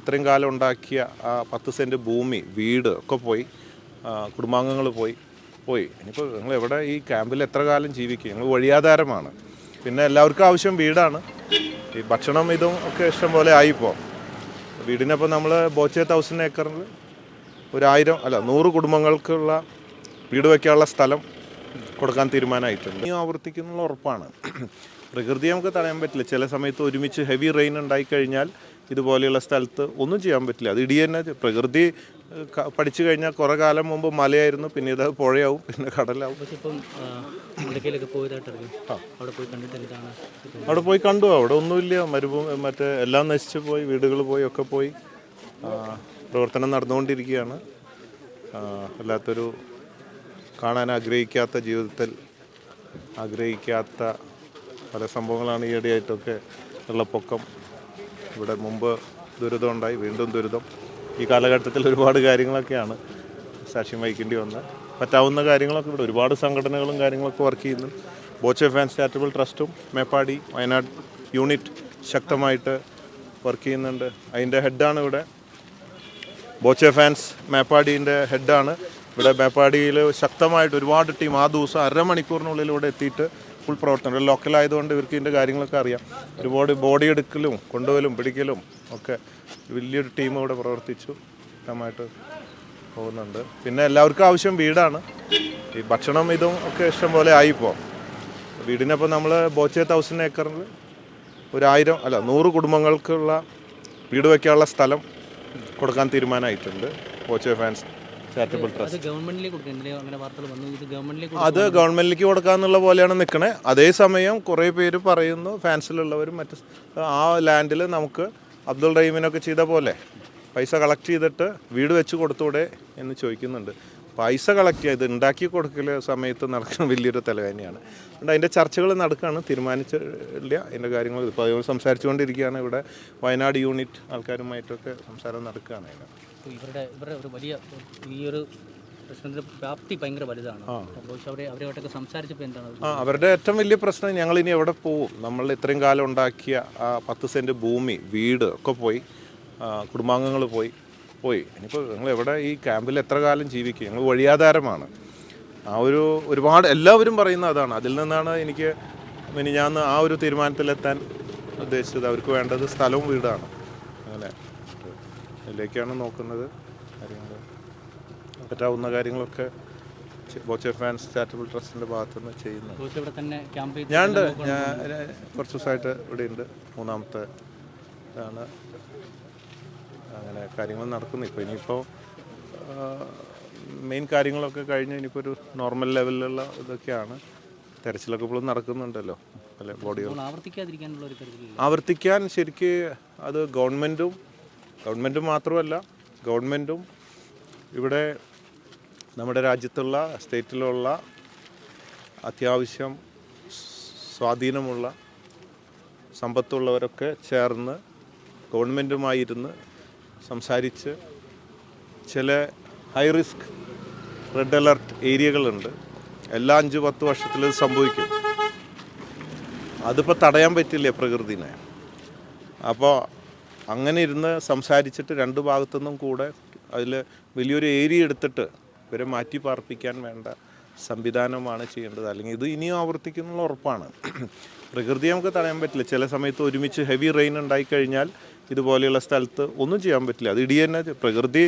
ഇത്രയും കാലം ഉണ്ടാക്കിയ ആ പത്ത് സെന്റ് ഭൂമി വീട് ഒക്കെ പോയി കുടുംബാംഗങ്ങൾ പോയി പോയി. ഇനിയിപ്പോൾ നിങ്ങൾ എവിടെ ഈ ക്യാമ്പിൽ എത്ര കാലം ജീവിക്കും? ഞങ്ങൾ വഴിയാധാരമാണ്. പിന്നെ എല്ലാവർക്കും ആവശ്യം വീടാണ്. ഈ ഭക്ഷണം ഇതും ഒക്കെ ഇഷ്ടം പോലെ ആയിപ്പോൾ വീടിനപ്പോൾ നമ്മൾ ബോച്ചെ തൗസൻഡ് ഏക്കറിൽ ഒരായിരം അല്ല നൂറ് കുടുംബങ്ങൾക്കുള്ള വീട് വയ്ക്കാനുള്ള സ്ഥലം കൊടുക്കാൻ തീരുമാനമായിട്ടുണ്ട്. ഇനി ആവർത്തിക്കുന്നുള്ള ഉറപ്പാണ്. പ്രകൃതി നമുക്ക് തടയാൻ പറ്റില്ല. ചില സമയത്ത് ഒരുമിച്ച് ഹെവി റെയിൻ ഉണ്ടായിക്കഴിഞ്ഞാൽ ഇതുപോലെയുള്ള സ്ഥലത്ത് ഒന്നും ചെയ്യാൻ പറ്റില്ല. അത് ഇടി തന്നെ പ്രകൃതി പഠിച്ചു കഴിഞ്ഞാൽ കുറേ കാലം മുമ്പ് മലയായിരുന്നു. പിന്നെ ഇത് പുഴയാവും പിന്നെ കടലാവും. അവിടെ പോയി കണ്ടു. അവിടെ ഒന്നുമില്ല. മരുഭൂമി മറ്റേ എല്ലാം നശിച്ചു പോയി. വീടുകൾ പോയി ഒക്കെ പോയി. പ്രവർത്തനം നടന്നുകൊണ്ടിരിക്കുകയാണ്. അല്ലാത്തൊരു വല്ലാത്തൊരു കാണാൻ ആഗ്രഹിക്കാത്ത ജീവിതത്തിൽ ആഗ്രഹിക്കാത്ത പല സംഭവങ്ങളാണ് ഈയിടെയായിട്ടൊക്കെ വെള്ളപ്പൊക്കം ഇവിടെ മുമ്പ് ദുരിതം ഉണ്ടായി വീണ്ടും ദുരിതം. ഈ കാലഘട്ടത്തിൽ ഒരുപാട് കാര്യങ്ങളൊക്കെയാണ് സാക്ഷ്യം വഹിക്കേണ്ടി വന്നത് പറ്റാവുന്ന കാര്യങ്ങളൊക്കെ ഇവിടെ ഒരുപാട് സംഘടനകളും കാര്യങ്ങളൊക്കെ വർക്ക് ചെയ്യുന്നു. ബോച്ചെ ഫാൻസ് ചാരിറ്റബിൾ ട്രസ്റ്റും മേപ്പാടി വയനാട് യൂണിറ്റ് ശക്തമായിട്ട് വർക്ക് ചെയ്യുന്നുണ്ട്. അതിന്റെ ഹെഡാണ് ഇവിടെ. ബോച്ചെ ഫാൻസ് മേപ്പാടിന്റെ ഹെഡാണ് ഇവിടെ മേപ്പാടിയിൽ ശക്തമായിട്ട് ഒരുപാട് ടീം ആ ദിവസം അരമണിക്കൂറിനുള്ളിൽ ഇവിടെ എത്തിയിട്ട് ഫുൾ പ്രവർത്തനം. ഇവിടെ ലോക്കലായതുകൊണ്ട് ഇവർക്ക് ഇതിന്റെ കാര്യങ്ങളൊക്കെ അറിയാം. ഒരുപാട് ബോഡി എടുക്കലും കൊണ്ടുപോലും പിടിക്കലും ഒക്കെ വലിയൊരു ടീം ഇവിടെ പ്രവർത്തിച്ചു. ശക്തമായിട്ട് പോകുന്നുണ്ട്. പിന്നെ എല്ലാവർക്കും ആവശ്യം വീടാണ്. ഈ ഭക്ഷണം ഇതും ഒക്കെ ഇഷ്ടം പോലെ ആയിപ്പോൾ വീടിനപ്പോൾ നമ്മൾ ബോച്ചെ തൗസൻഡ് ഏക്കറിൽ ഒരായിരം അല്ല നൂറ് കുടുംബങ്ങൾക്കുള്ള വീട് വയ്ക്കാനുള്ള സ്ഥലം കൊടുക്കാൻ തീരുമാനമായിട്ടുണ്ട് ബോച്ചെ ഫാൻസ് ചാരിറ്റബിൾ ട്രസ്റ്റ് അത് ഗവൺമെന്റിലേക്ക് കൊടുക്കാന്നുള്ള പോലെയാണ് നിൽക്കണേ അതേസമയം കുറേ പേര് പറയുന്നു ഫാൻസിലുള്ളവരും മറ്റ് ആ ലാൻഡിൽ നമുക്ക് അബ്ദുൾ റഹീമിനൊക്കെ ചെയ്ത പോലെ പൈസ കളക്ട് ചെയ്തിട്ട് വീട് വെച്ച് കൊടുത്തൂടെ എന്ന് ചോദിക്കുന്നുണ്ട്. പൈസ കളക്ട് ചെയ്ത് ഉണ്ടാക്കി കൊടുക്കൽ സമയത്ത് നടക്കുന്ന വലിയൊരു തലവേദനയാണ്. അതുകൊണ്ട് അതിന്റെ ചർച്ചകൾ നടക്കുകയാണ് തീരുമാനിച്ചില്ല അതിന്റെ കാര്യങ്ങൾ ഇപ്പോൾ അതുകൊണ്ട് സംസാരിച്ചുകൊണ്ടിരിക്കുകയാണ്. ഇവിടെ വയനാട് യൂണിറ്റ് ആൾക്കാരുമായിട്ടൊക്കെ സംസാരം നടക്കുകയാണ് ഇവരുടെ ഇവരുടെ ഒരു വലിയ ഈ ഒരു പ്രശ്നത്തിന്റെ വ്യാപ്തി ഭയങ്കര വലുതാണ്. അവരുമായിട്ടൊക്കെ സംസാരിച്ചപ്പോൾ എന്താണ് ആ അവരുടെ ഏറ്റവും വലിയ പ്രശ്നം ഞങ്ങൾ ഇനി എവിടെ പോവും? നമ്മൾ ഇത്രയും കാലം ഉണ്ടാക്കിയ ആ പത്ത് സെന്റ് ഭൂമി വീട് ഒക്കെ പോയി. കുടുംബാംഗങ്ങൾ പോയി. പോയി. ഇനിയിപ്പോൾ നിങ്ങൾ എവിടെ ഈ ക്യാമ്പിൽ എത്ര കാലം ജീവിക്കും ഞങ്ങൾ വഴിയാധാരമാണ്. ആ ഒരു ഒരുപാട് എല്ലാവരും പറയുന്ന അതാണ്. അതിൽ നിന്നാണ് എനിക്ക് ഇനി ഞാൻ ആ ഒരു തീരുമാനത്തിലെത്താൻ ഉദ്ദേശിച്ചത്. അവർക്ക് വേണ്ടത് സ്ഥലവും വീടാണ്. അങ്ങനെ. അതിലേക്കാണ് നോക്കുന്നത് കാര്യങ്ങൾ. പറ്റാവുന്ന കാര്യങ്ങളൊക്കെ ബോച്ചെ ഫാൻസ് ചാരിറ്റബിൾ ട്രസ്റ്റിന്റെ ചെയ്യുന്നത് ഇവിടെ തന്നെ ക്യാമ്പ് ഞാനുണ്ട് ഞാൻ കുറച്ച് ദിവസമായിട്ട് ഇവിടെ ഉണ്ട്. മൂന്നാമത്തെ ഇതാണ് അങ്ങനെ കാര്യങ്ങൾ നടക്കുന്നു. ഇപ്പോൾ ഇനിയിപ്പോൾ മെയിൻ കാര്യങ്ങളൊക്കെ കഴിഞ്ഞ് ഇനിയിപ്പോൾ ഒരു നോർമൽ ലെവലിലുള്ള ഇതൊക്കെയാണ്. തെരച്ചിലൊക്കെ ഇപ്പോഴും നടക്കുന്നുണ്ടല്ലോ. അല്ലെ ബോഡികൾ ആവർത്തിക്കാൻ ശരിക്ക് അത് ഗവൺമെന്റും ഗവൺമെന്റും മാത്രമല്ല ഗവൺമെന്റും ഇവിടെ നമ്മുടെ രാജ്യത്തുള്ള സ്റ്റേറ്റിലുള്ള അത്യാവശ്യം സ്വാധീനമുള്ള സമ്പത്തുള്ളവരൊക്കെ ചേർന്ന് ഗവൺമെന്റുമായിരുന്ന് സംസാരിച്ച് ചില ഹൈ റിസ്ക് റെഡ് അലർട്ട് ഏരിയകളുണ്ട്. എല്ലാ അഞ്ച് പത്ത് വർഷത്തിൽ ഇത് സംഭവിക്കും. അതിപ്പോൾ തടയാൻ പറ്റില്ലേ പ്രകൃതിനെ? അപ്പോൾ അങ്ങനെ ഇരുന്ന് സംസാരിച്ചിട്ട് രണ്ട് ഭാഗത്തുനിന്നും കൂടെ അതിൽ വലിയൊരു ഏരിയ എടുത്തിട്ട് ഇവരെ മാറ്റി പാർപ്പിക്കാൻ വേണ്ട സംവിധാനമാണ് ചെയ്യേണ്ടത്. അല്ലെങ്കിൽ ഇത് ഇനിയും ആവർത്തിക്കുന്നുള്ള ഉറപ്പാണ്. പ്രകൃതി നമുക്ക് തടയാൻ പറ്റില്ല. ചില സമയത്ത് ഒരുമിച്ച് ഹെവി റെയിൻ ഉണ്ടായിക്കഴിഞ്ഞാൽ ഇതുപോലെയുള്ള സ്ഥലത്ത് ഒന്നും ചെയ്യാൻ പറ്റില്ല. അത് ഇടി തന്നെ പ്രകൃതി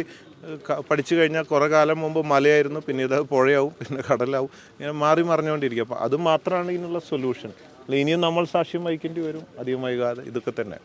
പഠിച്ചു കഴിഞ്ഞാൽ കുറേ കാലം മുമ്പ് മലയായിരുന്നു പിന്നെ ഇത് പുഴയാവും പിന്നെ കടലാവും ഇങ്ങനെ മാറി മറിഞ്ഞുകൊണ്ടിരിക്കും. അപ്പോൾ അത് മാത്രമാണ് ഇതിനുള്ള സൊല്യൂഷൻ ഇനിയും നമ്മൾ സാക്ഷ്യം വഹിക്കേണ്ടി വരും അധികം വൈകാതെ. ഇതൊക്കെ തന്നെ.